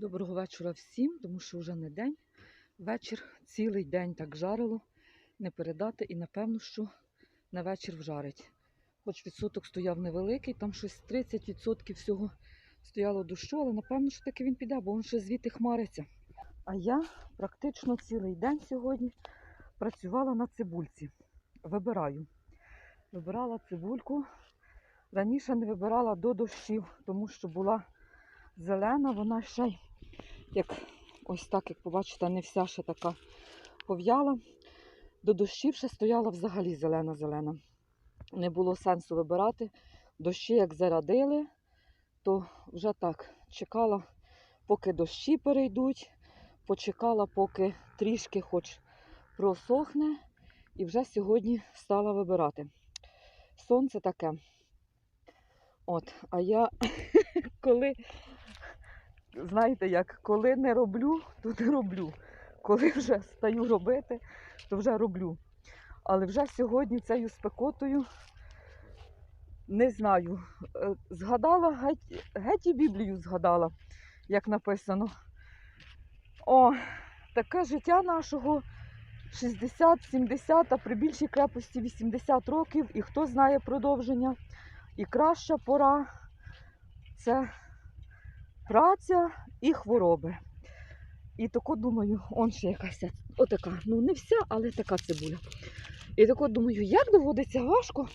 Доброго вечора всім, тому що вже не день. Вечір цілий день так жарило, не передати, і напевно, що на вечір вжарить. Хоч відсоток стояв невеликий, там щось 30% всього стояло дощу, але напевно, що таки він піде, бо він ще звідти хмариться. А я практично цілий день сьогодні працювала на цибульці. Вибираю. Вибирала цибульку. Раніше не вибирала до дощів, тому що була зелена, вона ще й як ось так, як побачите, не вся ще така пов'яла. До дощів ще стояла взагалі зелена-зелена. Не було сенсу вибирати. Дощі як зарадили, то вже так чекала, поки дощі перейдуть, почекала, поки трішки хоч просохне, і вже сьогодні стала вибирати. Сонце таке. От, а я коли знаєте як, коли не роблю, то не роблю. Коли вже стаю робити, то вже роблю. Але вже сьогодні цією спекотою не знаю. е, Згадала геть, геть і Біблію згадала, як написано. О, таке життя нашого 60-70, а при більшій крепості 80 років, і хто знає продовження. І краща пора це праця і хвороби. І тако думаю, он ще якась отака, ну не вся, але така цибуля. І тако думаю, як доводиться важко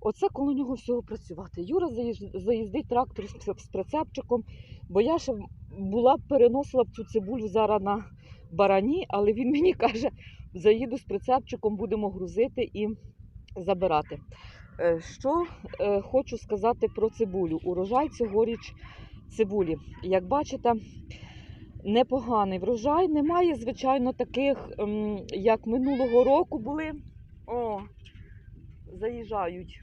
оце коло нього всього працювати. Юра заїздить трактор з, прицепчиком, бо я ще була б переносила б цю цибулю зараз на барані, але він мені каже, заїду з прицепчиком, будемо грузити і забирати. Е, Що е, хочу сказати про цибулю. Урожай цьогоріч цибулі. Як бачите, непоганий врожай. Немає, звичайно, таких, ем, як минулого року були. О, заїжджають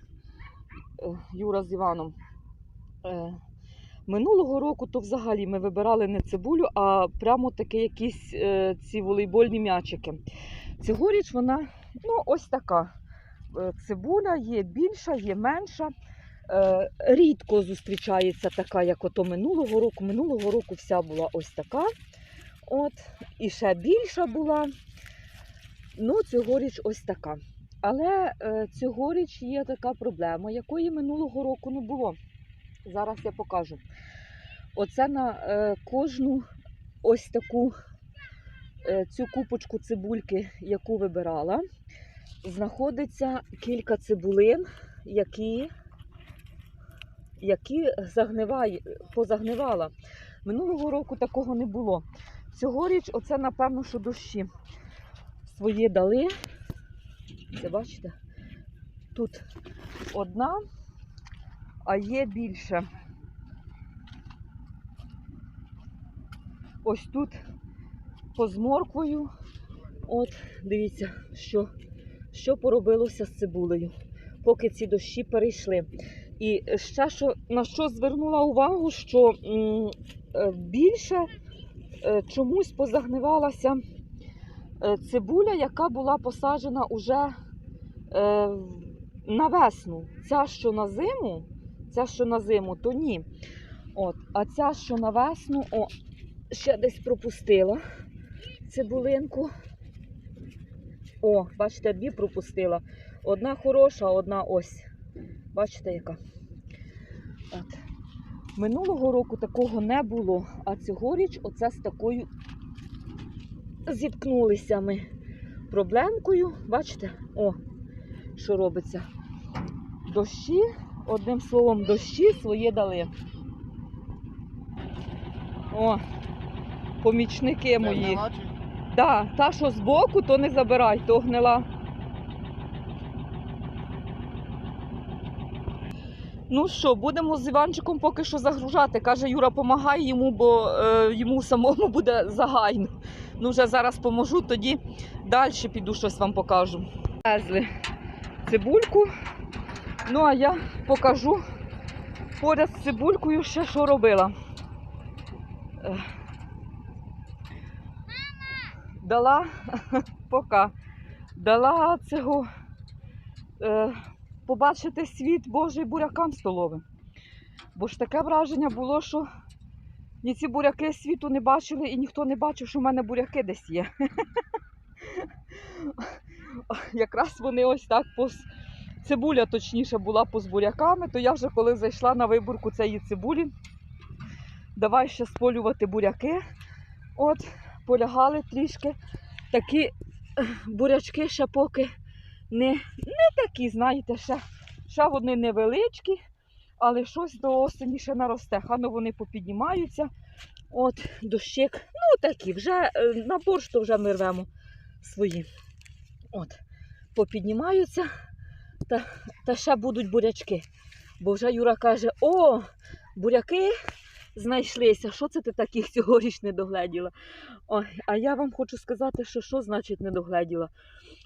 е, Юра з Іваном. Е, Минулого року то взагалі ми вибирали не цибулю, а прямо такі якісь е, ці волейбольні м'ячики. Цьогоріч вона ну, ось така. Цибуля є більша, є менша. Е, рідко зустрічається така, як ото минулого року. Минулого року вся була ось така. От, і ще більша була. Ну, цьогоріч ось така. Але е, цьогоріч є така проблема, якої минулого року не було. Зараз я покажу. Оце на е, кожну ось таку цю купочку цибульки, яку вибирала, знаходиться кілька цибулин, які які загниває, позагнивала. Минулого року такого не було. Цьогоріч, оце, напевно, що дощі свої дали. Це бачите? Тут одна, а є більше. Ось тут поза морквою. От, дивіться, що, що поробилося з цибулею, поки ці дощі перейшли. І ще що, на що звернула увагу, що е, більше е, чомусь позагнивалася е, цибуля, яка була посаджена уже на весну. Ця, що на зиму, ця, що на зиму, то ні. От, а ця, що на весну, о, ще десь пропустила цибулинку. О, бачите, дві пропустила. Одна хороша, одна ось. Бачите, яка? От. Минулого року такого не було, а цьогоріч оце з такою зіткнулися ми проблемкою. Бачите? О, що робиться. Дощі, одним словом, дощі своє дали. О, помічники мої. Да, та, що збоку, то не забирай, то гнила. Ну що, будемо з Іванчиком поки що загружати. Каже, Юра, помагай йому, бо е, йому самому буде загайно. Ну, вже зараз поможу, тоді далі піду щось вам покажу. Везли цибульку. Ну, а я покажу поряд з цибулькою ще що робила. Е, Дала пока. Дала цього е, побачити світ Божий бурякам столовим. Бо ж таке враження було, що ні ці буряки світу не бачили, і ніхто не бачив, що в мене буряки десь є. Якраз вони ось так пос... цибуля точніше була поз буряками, то я вже коли зайшла на виборку цієї цибулі, давай ще сполювати буряки. От, полягали трішки. Такі бурячки ще поки не, не такі, знаєте, ще, ще вони невеличкі, але щось до осені ще наросте. Хано вони попіднімаються. От, дощик. Ну такі, вже е, на борщ то вже ми рвемо свої. От, попіднімаються, та, та ще будуть бурячки. Бо вже Юра каже: о, буряки знайшлися. Що це ти таких цьогоріч не догледіла? Ой, а я вам хочу сказати, що що значить не догледіла.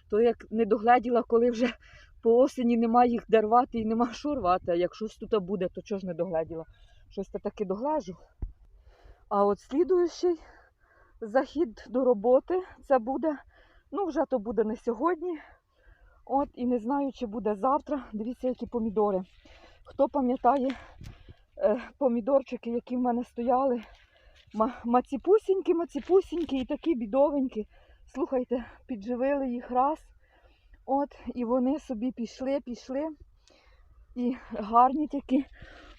То як не догледіла, коли вже по осені немає їх де рвати і нема що рвати. А як щось тут буде, то чого ж не догледіла? Щось то таки доглежу. А от слідуючий захід до роботи це буде, ну вже то буде не сьогодні. От і не знаю, чи буде завтра. Дивіться, які помідори. Хто пам'ятає е, помідорчики, які в мене стояли, маціпусінькі, маціпусінькі і такі бідовенькі. Слухайте, підживили їх раз. От, і вони собі пішли, пішли. І гарні такі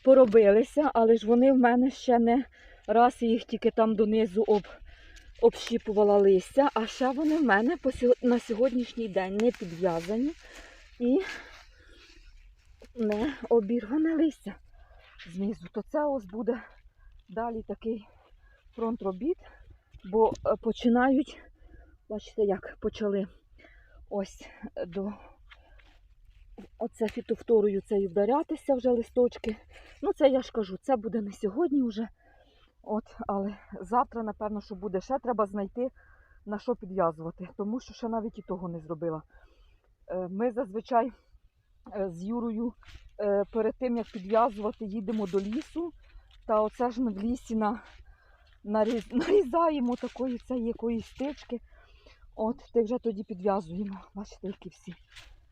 поробилися, але ж вони в мене ще не раз їх тільки там донизу об, общіпувала листя, а ще вони в мене на сьогоднішній день не підв'язані і не обірване листя знизу. То це ось буде далі такий фронт робіт, бо е, починають, бачите, як почали ось до оце фітофторою цією вдарятися вже листочки. Ну, це я ж кажу, це буде не сьогодні вже. От, але завтра, напевно, що буде ще треба знайти на що підв'язувати, тому що ще навіть і того не зробила. Е, Ми зазвичай е, з Юрою е, перед тим, як підв'язувати, їдемо до лісу. Та оце ж ми в лісі на, наріз, нарізаємо такої цієї якоїсь стички. От, ти вже тоді підв'язуємо. Бачите, які всі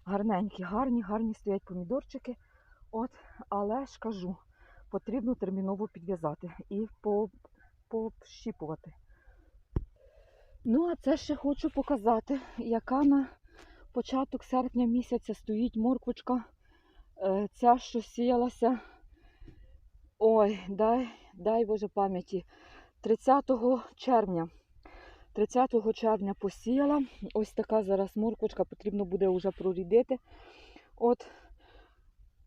гарненькі, гарні, гарні стоять помідорчики. От, але ж кажу, потрібно терміново підв'язати і по- пощіпувати. Ну, а це ще хочу показати, яка на початок серпня місяця стоїть морквочка. Е, Ця, що сіялася. Ой, дай, дай Боже пам'яті. 30 червня. 30 червня посіяла. Ось така зараз морквочка, потрібно буде вже прорідити. От,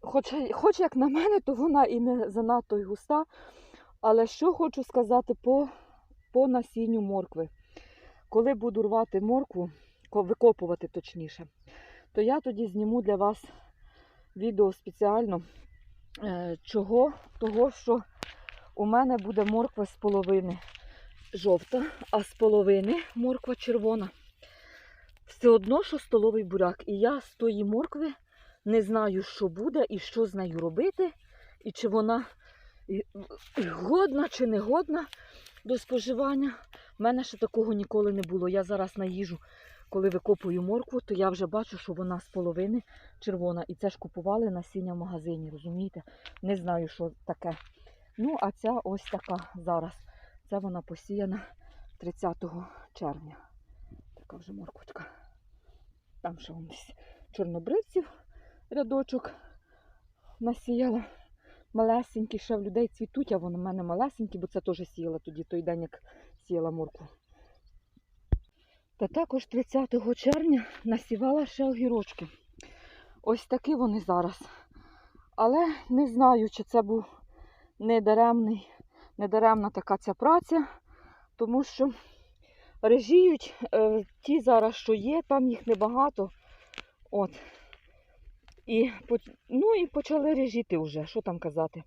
хоч, хоч як на мене, то вона і не занадто й густа. Але що хочу сказати по, по насінню моркви. Коли буду рвати моркву, викопувати точніше, то я тоді зніму для вас відео спеціально, е, чого, того, що у мене буде морква з половини жовта, а з половини морква червона. Все одно, що столовий буряк. І я з тої моркви не знаю, що буде і що з нею робити, і чи вона годна чи не годна до споживання. У мене ще такого ніколи не було. Я зараз на їжу, коли викопую моркву, то я вже бачу, що вона з половини червона. І це ж купували насіння в магазині, розумієте? Не знаю, що таке. Ну, а ця ось така зараз. Це вона посіяна 30 червня. Така вже морквочка. Там ще десь чорнобривців рядочок насіяла. Малесенькі, ще в людей цвітуть, а вони в мене малесенькі, бо це теж сіяла тоді той день, як сіяла моркву. Та також 30 червня насівала ще огірочки. Ось такі вони зараз. Але не знаю, чи це був недаремний, недаремна така ця праця, тому що режіють е, ті зараз, що є, там їх небагато. От. І, ну, і почали режіти вже, що там казати.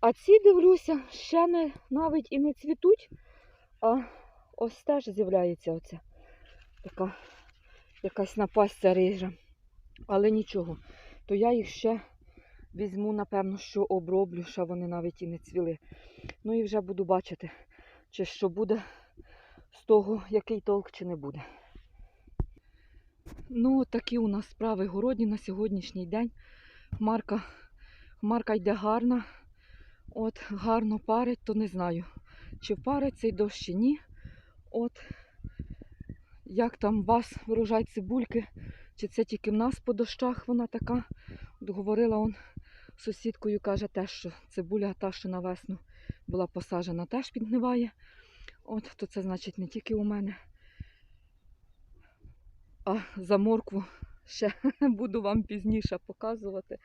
А ці, дивлюся, ще не, навіть і не цвітуть, а ось теж з'являється оця така якась напастя рижа. Але нічого, то я їх ще візьму, напевно, що оброблю, ще вони навіть і не цвіли. Ну і вже буду бачити, чи що буде з того, який толк, чи не буде. Ну, такі у нас справи городні на сьогоднішній день. Хмарка, хмарка йде гарна. От, гарно парить, то не знаю. чи впарить цей дощ, чи ні. От як там у вас врожай цибульки, чи це тільки в нас по дощах вона така. От говорила он сусідкою, каже теж, що цибуля та, що на весну була посаджена, теж підгниває. От, то це значить не тільки у мене. А за моркву ще буду вам пізніше показувати.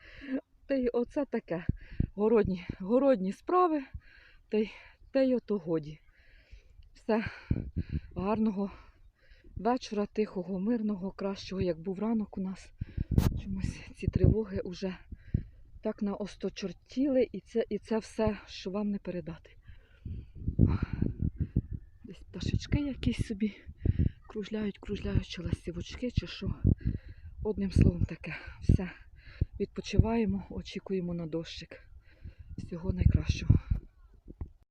Та й оце таке. Городні, городні справи, та й, та й ото годі. Все гарного вечора, тихого, мирного, кращого, як був ранок у нас. Чомусь ці тривоги вже так наосточортіли, і це, і це все, що вам не передати. Десь пташечки якісь собі кружляють, кружляють, чи ластівочки, чи що. Одним словом таке. Все. Відпочиваємо, очікуємо на дощик. Всього найкращого.